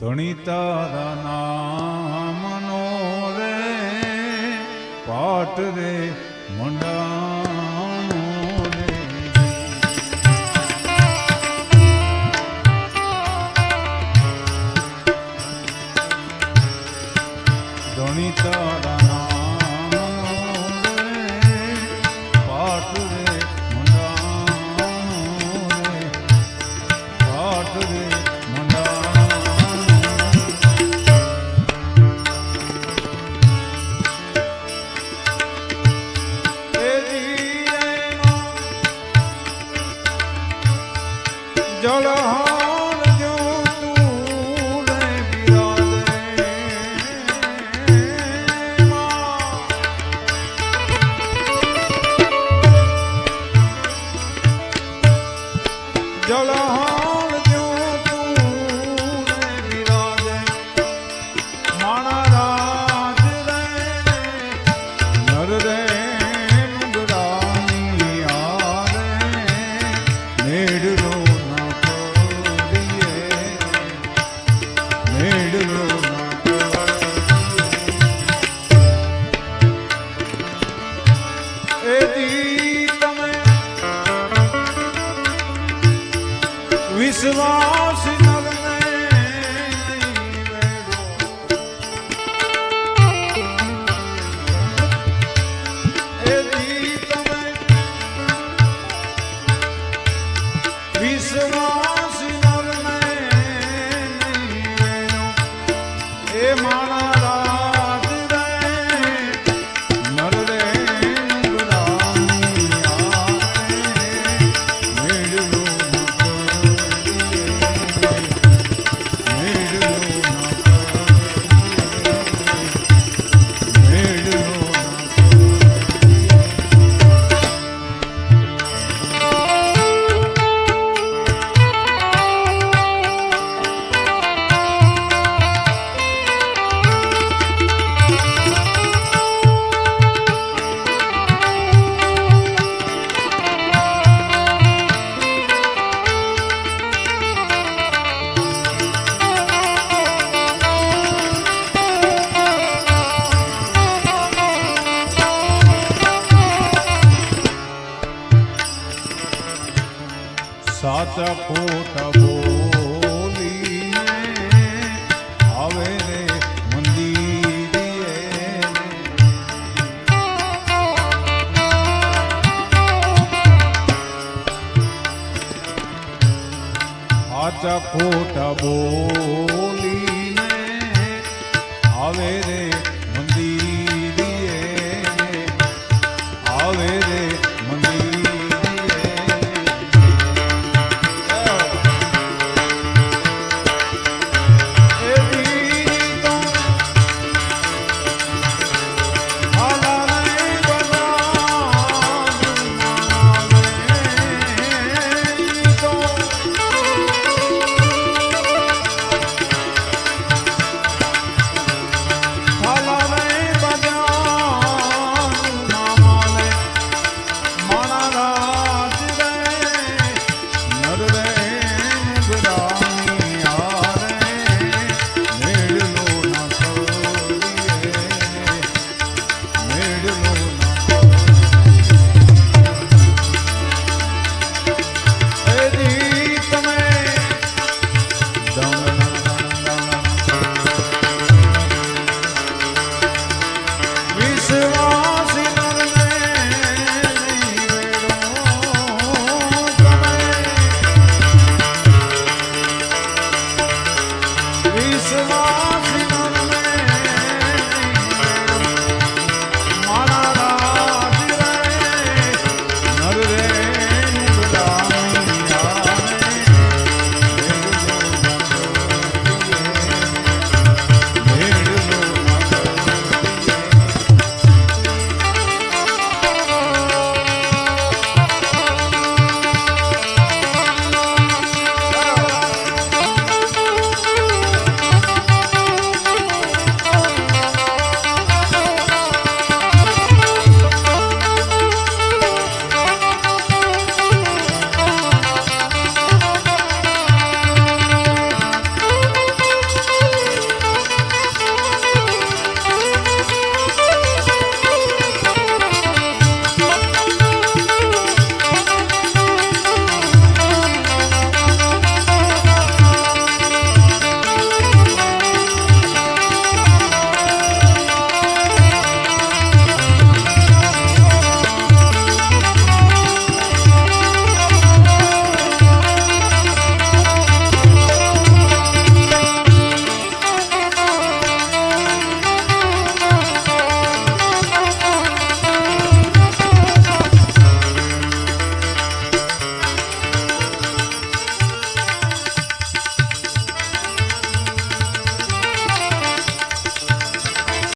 ધણી તારા નામનો રે પાઠ રે चलो हाँ વિશ્વાસ નરને એ માણ સાત ફૂટ બોલી આવે રે મંદિરે સાત